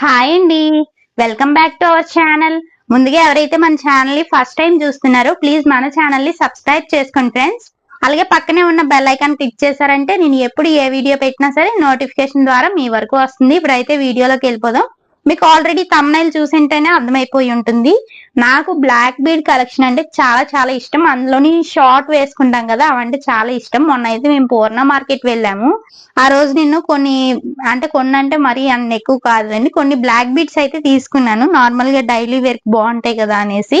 Hi అండి. Welcome back to our channel. ముందుగా ఎవరైతే మన ఛానల్ని ఫస్ట్ టైం చూస్తున్నారో ప్లీజ్ మన ఛానల్ని సబ్స్క్రైబ్ చేసుకోండి ఫ్రెండ్స్. అలాగే పక్కనే ఉన్న బెల్ ఐకాన్ క్లిక్ చేశారంటే నేను ఎప్పుడు ఏ వీడియో పెట్టినా సరే నోటిఫికేషన్ ద్వారా మీ వరకు వస్తుంది. ఇప్పుడైతే వీడియోలోకి వెళ్ళిపోదాం. మీకు ఆల్రెడీ తమ్నైల్ చూసింటేనే అర్థమైపోయి ఉంటుంది. నాకు బ్లాక్ బీడ్ కలెక్షన్ అంటే చాలా చాలా ఇష్టం. అందులోని షార్ట్ వేసుకుంటాం కదా అవంటే చాలా ఇష్టం. మొన్న అయితే మేము పూర్ణ మార్కెట్ వెళ్ళాము. ఆ రోజు నేను కొన్ని అంటే కొన్ని అంటే మరీ అన్ని ఎక్కువ కాదండి కొన్ని బ్లాక్ బీడ్స్ అయితే తీసుకున్నాను. నార్మల్గా డైలీ వేర్ బాగుంటాయి కదా అనేసి.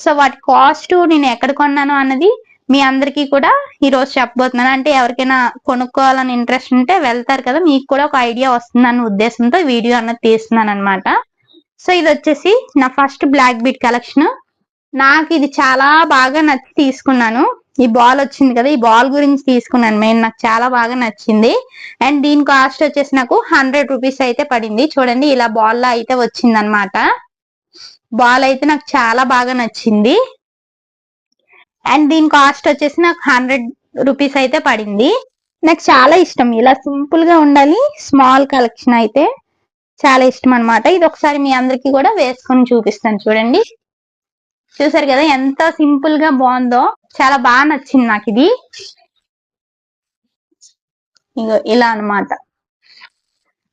సో వాటి కాస్ట్ నేను ఎక్కడ కొన్నాను అన్నది మీ అందరికీ కూడా ఈ రోజు చెప్పబోతున్నాను. అంటే ఎవరికైనా కొనుక్కోవాలని ఇంట్రెస్ట్ ఉంటే వెళ్తారు కదా మీకు కూడా ఒక ఐడియా వస్తుంది అన్న ఉద్దేశంతో వీడియో అన్నది తీస్తున్నాను అనమాట సో ఇది వచ్చేసి నా ఫస్ట్ బ్లాక్ బీట్ కలెక్షన్ నాకు ఇది చాలా బాగా నచ్చి తీసుకున్నాను. ఈ బాల్ వచ్చింది కదా ఈ బాల్ గురించి తీసుకున్నాను మెయిన్ నాకు చాలా బాగా నచ్చింది. అండ్ దీని కాస్ట్ వచ్చేసి నాకు హండ్రెడ్ రూపీస్ అయితే పడింది. చూడండి ఇలా బాల్ లా అయితే వచ్చింది అనమాట బాల్ అయితే నాకు చాలా బాగా నచ్చింది. అండ్ దీని కాస్ట్ వచ్చేసి నాకు హండ్రెడ్ రూపీస్ అయితే పడింది. నాకు చాలా ఇష్టం. ఇలా సింపుల్గా ఉండాలి. స్మాల్ కలెక్షన్ అయితే చాలా ఇష్టం అన్నమాట. ఇది ఒకసారి మీ అందరికి కూడా వేసుకొని చూపిస్తాను చూడండి. చూసారు కదా ఎంత సింపుల్గా బాగుందో. చాలా బాగా నచ్చింది నాకు ఇది. ఇగో ఇలా అన్నమాట.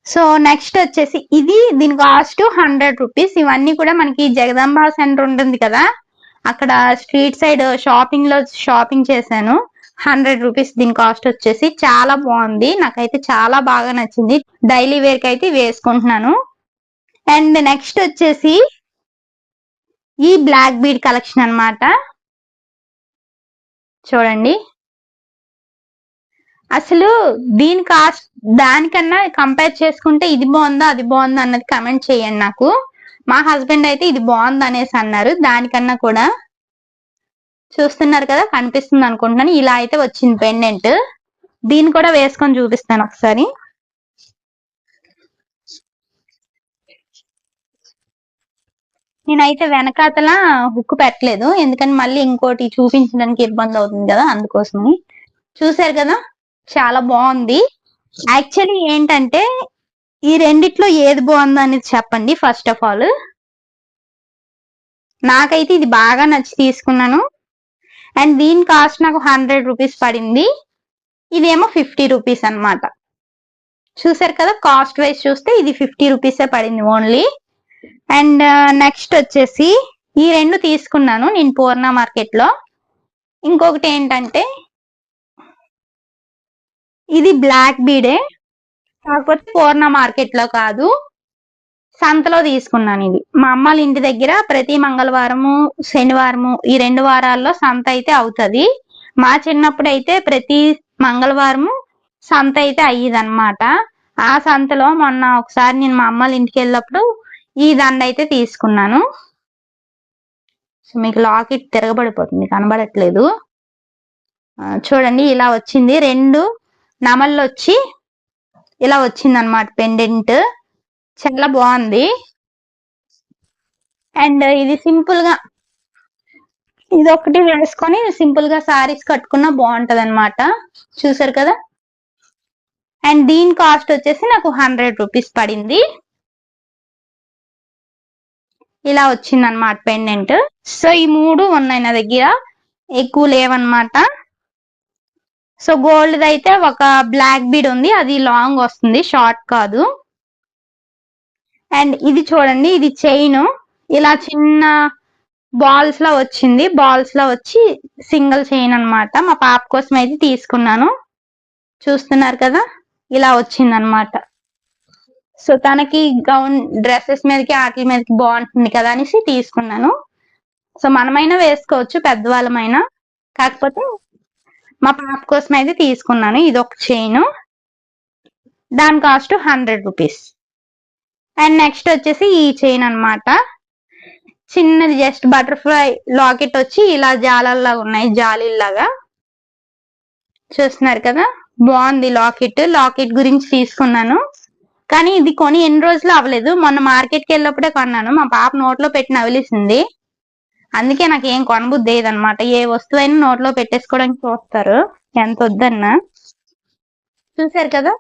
సో నెక్స్ట్ వచ్చేసి ఇది దీని కాస్ట్ హండ్రెడ్ రూపీస్ ఇవన్నీ కూడా మనకి జగదాంబ సెంటర్ ఉంటుంది కదా. అక్కడ స్ట్రీట్ సైడ్ షాపింగ్లో షాపింగ్ చేశాను. హండ్రెడ్ రూపీస్ దీని కాస్ట్ వచ్చేసి చాలా బాగుంది. నాకైతే చాలా బాగా నచ్చింది. డైలీ వేర్కి అయితే వేసుకుంటున్నాను. అండ్ నెక్స్ట్ వచ్చేసి ఈ బ్లాక్ బీడ్ కలెక్షన్ అన్నమాట. చూడండి. అసలు దీని కాస్ట్ దానికన్నా కంపేర్ చేసుకుంటే ఇది బాగుందా అది బాగుందా అన్నది కమెంట్ చేయండి నాకు. మా హస్బెండ్ అయితే ఇది బాగుంది అనేసి అన్నారు. దానికన్నా కూడా చూస్తున్నారు కదా కనిపిస్తుంది అనుకుంటున్నాను. ఇలా అయితే వచ్చింది పెండెంట్ దీన్ని కూడా వేసుకొని చూపిస్తాను ఒకసారి. నేనైతే వెనకాతల హుక్ పెట్టలేదు. ఎందుకని మళ్ళీ ఇంకోటి చూపించడానికి ఇబ్బంది అవుతుంది కదా అందుకోసం. చూసారు కదా చాలా బాగుంది. యాక్చువల్లీ ఏంటంటే ఈ రెండిట్లో ఏది బాగుందో అనేది చెప్పండి ఫస్ట్ ఆఫ్ ఆల్ నాకైతే ఇది బాగా నచ్చి తీసుకున్నాను. అండ్ దీని కాస్ట్ నాకు హండ్రెడ్ రూపీస్ పడింది. ఇదేమో ఫిఫ్టీ రూపీస్ అన్నమాట. చూసారు కదా కాస్ట్ వైజ్ చూస్తే ఇది ఫిఫ్టీ రూపీసే పడింది ఓన్లీ అండ్ నెక్స్ట్ వచ్చేసి ఈ రెండు తీసుకున్నాను నేను పూర్ణ మార్కెట్లో ఇంకొకటి ఏంటంటే ఇది బ్లాక్ బీడే కాకపోతే పూర్ణ మార్కెట్లో కాదు. సంతలో తీసుకున్నాను ఇది. మా అమ్మాళ్ళ ఇంటి దగ్గర ప్రతి మంగళవారము శనివారము ఈ రెండు వారాల్లో సంత అయితే అవుతుంది. మా చిన్నప్పుడు అయితే ప్రతి మంగళవారము సంత అయితే అయ్యేదన్నమాట. ఆ సంతలో మొన్న ఒకసారి నేను మా అమ్మాళ్ళ ఇంటికి వెళ్ళినప్పుడు ఈ దండ అయితే తీసుకున్నాను. సో మీకు లాకెట్ తిరగబడిపోతుంది కనబడట్లేదు. చూడండి ఇలా వచ్చింది. రెండు నమళ్ళు వచ్చి ఇలా వచ్చింది అనమాట పెండెంట్ చాలా బాగుంది. అండ్ ఇది సింపుల్గా ఇది ఒకటి వేసుకొని సింపుల్గా సారీస్ కట్టుకున్నా బాగుంటది అనమాట చూసారు కదా? అండ్ దీని కాస్ట్ వచ్చేసి నాకు హండ్రెడ్ రూపీస్ పడింది. ఇలా వచ్చింది అనమాట పెండెంట్. సో ఈ మూడు ఉన్నాయి నా దగ్గర. ఎక్కువ లేవన్నమాట. సో గోల్డ్ అయితే ఒక బ్లాక్ బీడ్ ఉంది. అది లాంగ్ వస్తుంది. షార్ట్ కాదు. అండ్ ఇది చూడండి ఇది చైన్ ఇలా చిన్న బాల్స్లో వచ్చింది. బాల్స్లో వచ్చి సింగిల్ చైన్ అన్నమాట. మా పాప కోసం అయితే తీసుకున్నాను. చూస్తున్నారు కదా? ఇలా వచ్చింది అనమాట సో తనకి గౌన్ డ్రెస్సెస్ మీదకి వాటి మీదకి బాగుంటుంది కదా అనేసి తీసుకున్నాను. సో మనమైనా వేసుకోవచ్చు పెద్దవాళ్ళమైనా. కాకపోతే మా పాప కోసం అయితే తీసుకున్నాను. ఇది ఒక చైన్ దాని cost hundred rupees and next వచ్చేసి ఈ చైన్ అన్నమాట. చిన్నది జస్ట్ బటర్ఫ్లై లాకెట్ వచ్చి ఇలా జాలల్లాగా ఉన్నాయి జాలీల్లాగా. చూస్తున్నారు కదా? బాగుంది లాకెట్ లాకెట్ గురించి తీసుకున్నాను. కానీ ఇది కొని ఎన్ని రోజులు అవ్వలేదు. మొన్న మార్కెట్కి వెళ్ళినప్పుడే కొన్నాను. మా పాప నోట్లో పెట్టి నవిలిసింది. అందుకే నాకు ఏం కొనబుద్ది అనమాట ఏ వస్తువైనా నోట్లో పెట్టేసుకోవడానికి చూస్తారు. ఎంత వద్దన్నా. చూసారు కదా?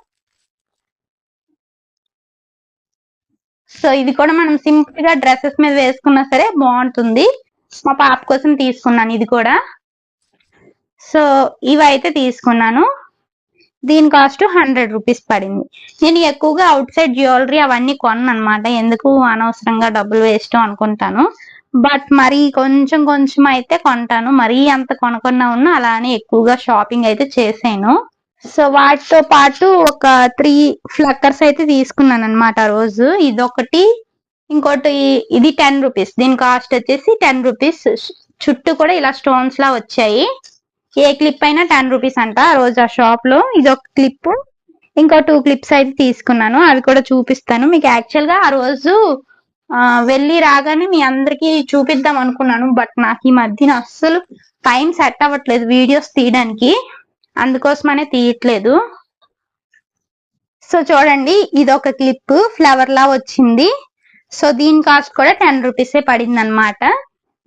సో ఇది కూడా మనం సింపుల్గా డ్రెస్సెస్ మీద వేసుకున్నా సరే బాగుంటుంది. మా పాప కోసం తీసుకున్నాను ఇది కూడా. సో ఇవైతే తీసుకున్నాను. దీని కాస్ట్ హండ్రెడ్ రూపీస్ పడింది. నేను ఎక్కువగా అవుట్ సైడ్ జ్యువెలరీ అవన్నీ కొన్నాను అనమాట ఎందుకు అనవసరంగా డబ్బులు వేస్ట్ అనుకుంటాను. బట్ మరి కొంచెం కొంచెం అయితే కొంటాను. మరీ అంత కొనకుండా ఉన్నా అలానే ఎక్కువగా షాపింగ్ అయితే చేసాను. సో వాటితో పాటు ఒక త్రీ ఫ్లక్కర్స్ అయితే తీసుకున్నాను అనమాట రోజు. ఇదొకటి. ఇంకోటి ఇది టెన్ రూపీస్. దీని కాస్ట్ వచ్చేసి టెన్ రూపీస్. చుట్టూ కూడా ఇలా స్టోన్స్ లా వచ్చాయి. ఏ క్లిప్ అయినా టెన్ రూపీస్ అంట ఆ రోజు ఆ షాప్లో. ఇది ఒక క్లిప్ ఇంకో టూ క్లిప్స్ అయితే తీసుకున్నాను. అవి కూడా చూపిస్తాను. మీకు యాక్చువల్గా ఆ రోజు వెళ్ళి రాగానే మీ అందరికి చూపిద్దాం అనుకున్నాను. బట్ నాకు ఈ మధ్యన అస్సలు టైం సెట్ అవ్వట్లేదు వీడియోస్ తీయడానికి. అందుకోసమనే తీయట్లేదు. సో చూడండి ఇది ఒక క్లిప్ ఫ్లవర్ లా వచ్చింది. సో దీని కాస్ట్ కూడా టెన్ రూపీసే పడింది అనమాట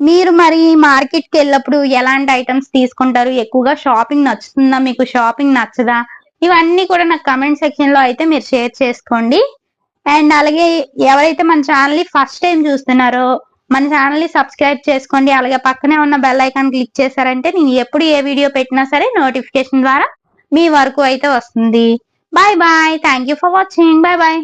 మీరు మరి మార్కెట్కి వెళ్ళినప్పుడు ఎలాంటి ఐటమ్స్ తీసుకుంటారు? ఎక్కువగా షాపింగ్ నచ్చుతుందా? మీకు షాపింగ్ నచ్చదా? ఇవన్నీ కూడా నాకు కమెంట్ సెక్షన్లో అయితే మీరు షేర్ చేసుకోండి. అండ్ అలాగే ఎవరైతే మన ఛానల్ ఫస్ట్ టైం చూస్తున్నారో మన ఛానల్ని సబ్స్క్రైబ్ చేసుకోండి. అలాగే పక్కనే ఉన్న బెల్ ఐకాన్ క్లిక్ చేశారంటే నేను ఎప్పుడు ఏ వీడియో పెట్టినా సరే నోటిఫికేషన్ ద్వారా మీ వరకు అయితే వస్తుంది. Bye bye. Thank you for watching. Bye bye.